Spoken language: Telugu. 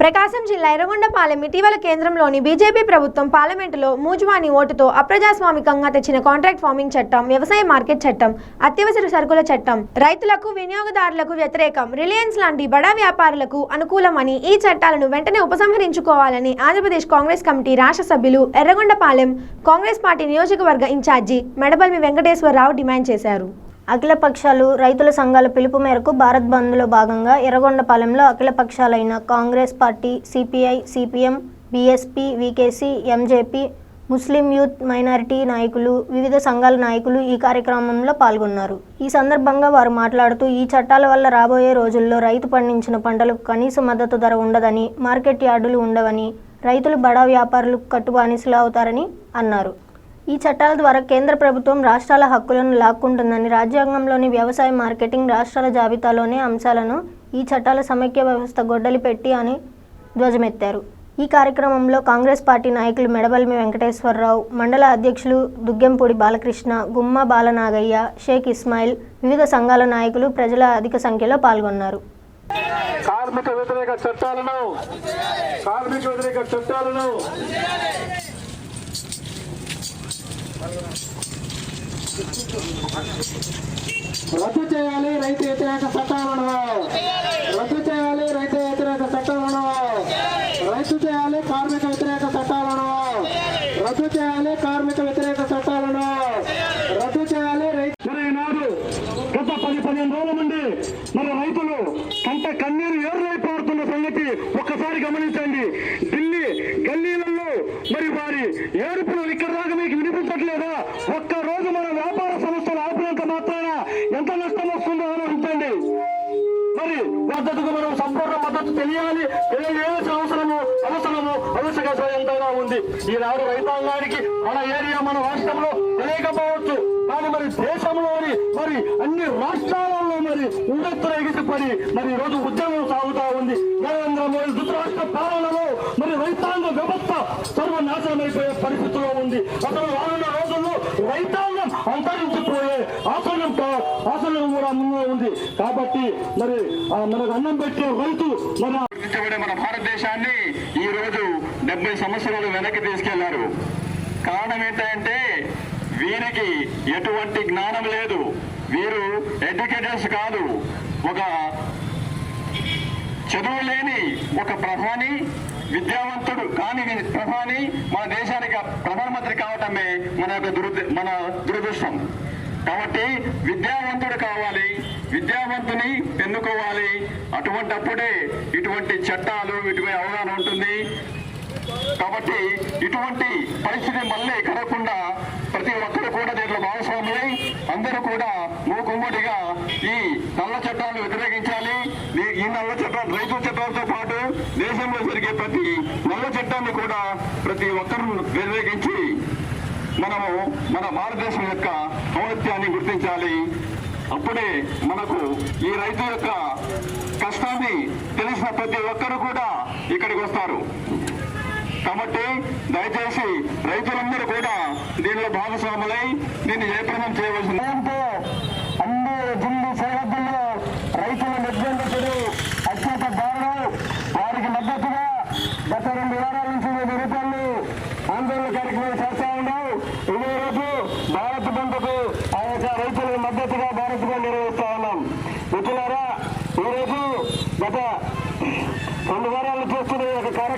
ప్రకాశం జిల్లా ఎర్రగొండపాలెం ఇటీవల కేంద్రంలోని బీజేపీ ప్రభుత్వం పార్లమెంటులో మూజువాని ఓటుతో అప్రజాస్వామికంగా తెచ్చిన కాంట్రాక్ట్ ఫార్మింగ్ చట్టం వ్యవసాయ మార్కెట్ చట్టం అత్యవసర సరుకుల చట్టం రైతులకు వినియోగదారులకు వ్యతిరేకం రిలయన్స్ లాంటి బడా వ్యాపారులకు అనుకూలమని ఈ చట్టాలను వెంటనే ఉపసంహరించుకోవాలని ఆంధ్రప్రదేశ్ కాంగ్రెస్ కమిటీ రాష్ట్ర సభ్యులు ఎర్రగొండపాలెం కాంగ్రెస్ పార్టీ నియోజకవర్గ in charge Medabalmi Venkateswararao demand చేశారు. అఖిల పక్షాలు రైతుల సంఘాల పిలుపు మేరకు భారత్ బంద్లో భాగంగా ఎర్రగొండపాలెంలో అఖిల పక్షాలైన Congress party CPI CPM BSP VKC MJP Muslim youth minority నాయకులు వివిధ సంఘాల నాయకులు ఈ కార్యక్రమంలో పాల్గొన్నారు. ఈ సందర్భంగా వారు మాట్లాడుతూ ఈ చట్టాల వల్ల రాబోయే రోజుల్లో రైతు పండించిన పంటలకు కనీస మద్దతు ధర ఉండదని మార్కెట్ యార్డులు ఉండవని రైతులు బడా వ్యాపారులకు కట్టుబానిసలు అవుతారని అన్నారు. ఈ చట్టాల ద్వారా కేంద్ర ప్రభుత్వం రాష్ట్రాల హక్కులను లాక్కుంటుందని రాజ్యాంగంలోని వ్యవసాయ మార్కెటింగ్ రాష్ట్రాల జాబితాలోని అంశాలను ఈ చట్టాల సమైక్య వ్యవస్థ గొడ్డలి పెట్టి అని ధ్వజమెత్తారు. ఈ కార్యక్రమంలో కాంగ్రెస్ పార్టీ నాయకులు మెడబల్మి వెంకటేశ్వరరావు మండల అధ్యక్షులు దుగ్గెంపూడి బాలకృష్ణ గుమ్మ బాలనాగయ్య షేక్ ఇస్మాయిల్ వివిధ సంఘాల నాయకులు ప్రజల అధిక సంఖ్యలో పాల్గొన్నారు. కార్మిక వ్యతిరేక చట్టాలను కార్మిక వ్యతిరేక చట్టాలను రద్దు చేయాలి రైతు వ్యతిరేక చట్టాలను. రద్దు చేయాలి రైతు వ్యతిరేక చట్టాలను. రైతు చేయాలి కార్మిక వ్యతిరేక చట్టాలను. రద్దు చేయాలి కార్మిక వ్యతిరేక చట్టాలను. రద్దు చేయాలి రైతు నాడు గత పది పదిహేను రోజుల నుండి మన రైతులు కంట కన్నీరు ఏర్రైపోతున్న సంగతి ఒక్కసారి గమనించండి. ఢిల్లీ గల్లీలలో మరి వారి ఏడుపులు ఇక్కడ దాకా మీకు వినిపించట్లేదా? ఒక్క రోజు మన వ్యాపార సంస్థలు ఆపినంత మాత్రాన ఎంత నష్టం వస్తుందో ఆలోచించండి. మరి మద్దతుకు మనం సంపూర్ణ మద్దతు తెలియాలి తెలియజేయాల్సిన అవసరము అవసరము ఆవశ్యకత ఎంతైనా ఉంది. ఈనాడు రైతాంగానికి మన ఏరియా మన రాష్ట్రంలో తెలియకపోవచ్చు కానీ మరి దేశంలోని మరి అన్ని రాష్ట్రాలలో మరి ఉండెత్తున ఎగిసిపడి మరి ఈరోజు ఉద్యమం సాగుతా ఉంది. నరేంద్ర మోడీ దుతరాష్ట్ర పాలనలో మరి రైతాంగ అతను రానున్న రోజుల్లో రైతాంగం అంతరించిపోయే ఆసనం కా- కూడా ముందు ఉంది. కాబట్టి మరి మనకు అన్నం పెట్టే రైతు మన మన భారతదేశాన్ని ఈ రోజు డెబ్బై సంవత్సరాలు వెనక్కి తీసుకెళ్ళారు. కారణం ఏంటంటే వీరికి ఎటువంటి జ్ఞానం లేదు. వీరు ఎడ్యుకేటర్స్ కాదు. ఒక చదువు లేని ఒక ప్రధాని విద్యావంతుడు కాని ప్రధాని మన దేశానికి ముఖ్యమంత్రి కావటమే మన యొక్క దురద మన దురదృష్టం. కాబట్టి విద్యావంతుడు కావాలి విద్యావంతుని ఎన్నుకోవాలి. అటువంటప్పుడే ఇటువంటి చట్టాలు ఇటువంటి అవగాహన ఉంటుంది. కాబట్టి ఇటువంటి పరిస్థితి మళ్ళీ కలగకుండా ప్రతి ఒక్కరు కూడా దీంట్లో భాగస్వాములై అందరూ కూడా మూకుమ్మడిగా ఈ నల్ల చట్టాలను వ్యతిరేకించాలి. ఈ- ఈ నల్ల చట్టాలు రైతు చట్టాలతో పాటు దేశంలో జరిగే ప్రతి నల్ల చట్టాన్ని కూడా ప్రతి ఒక్కరు వ్యతిరేకించి మనము మన భారతదేశం యొక్క ఔన్నత్యాన్ని గుర్తించాలి. అప్పుడే మనకు ఈ రైతు యొక్క కష్టాన్ని తెలిసిన ప్రతి ఒక్కరు కూడా ఇక్కడికి వస్తారు. కాబట్టి దయచేసి రైతులందరూ కూడా దీనిలో భాగస్వాములై దీన్ని జయప్రదం చేయవలసింది? అన్ని జిల్లు సరిహద్దుల్లో రైతులు నిర్బంధించడు అత్యంత దారుణం. వారికి మద్దతుగా గత రెండు వారాల నుంచి మేము రూపాయలు ఆందోళన కార్యక్రమాలు చేస్తాం. ఇదే రోజు భారత్ బంద్కు ఆ యొక్క రైతుల మద్దతుగా భారత్ బంద్ నిర్వహిస్తా ఉన్నాం. మిత్రులారా ఈరోజు గత రెండు వారాలు చేస్తున్న ఒక కార్యక్రమం